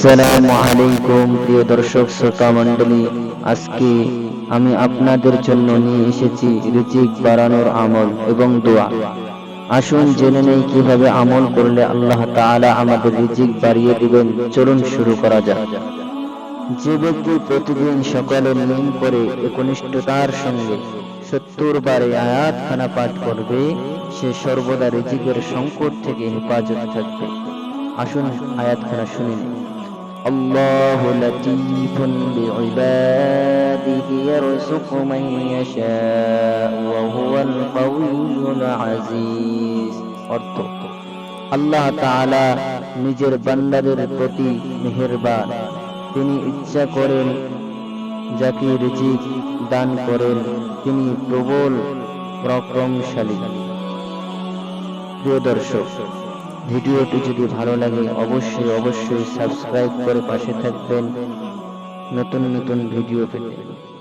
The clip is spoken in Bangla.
আসসালামু আলাইকুম, প্রিয় দর্শক, শ্রোতা মণ্ডলী। আজকে আমি আপনাদের জন্য নিয়ে এসেছি রিজিক বাড়ানোর আমল এবং দোয়া। আসুন জেনে নেই কীভাবে আমল করলে আল্লাহ তাআলা আমাদের বাড়িয়ে দিবেন। চলুন শুরু করা যাক। যে ব্যক্তি প্রতিদিন সকালে নিম করে একনিষ্ঠতার সঙ্গে সত্তর বারে আয়াত খানা পাঠ করবে, সে সর্বদা রিজিকের সংকট থেকে হেফাজত থাকবে। আসুন শুনে। নিই الله لطيف بعباده يرزق من يشاء وهو القوي العزيز অর্থ আল্লাহ তাআলা নিজের বান্দাদের প্রতি মেহেরবান তিনি ইচ্ছা করেন যাকে রিজিক দান করেন তিনি প্রবল পরাক্রমশালী প্রিয় দর্শক ভিডিওটি যদি ভালো লাগে অবশ্যই অবশ্যই সাবস্ক্রাইব করে পাশে থাকবেন। নতুন নতুন ভিডিও পেতে।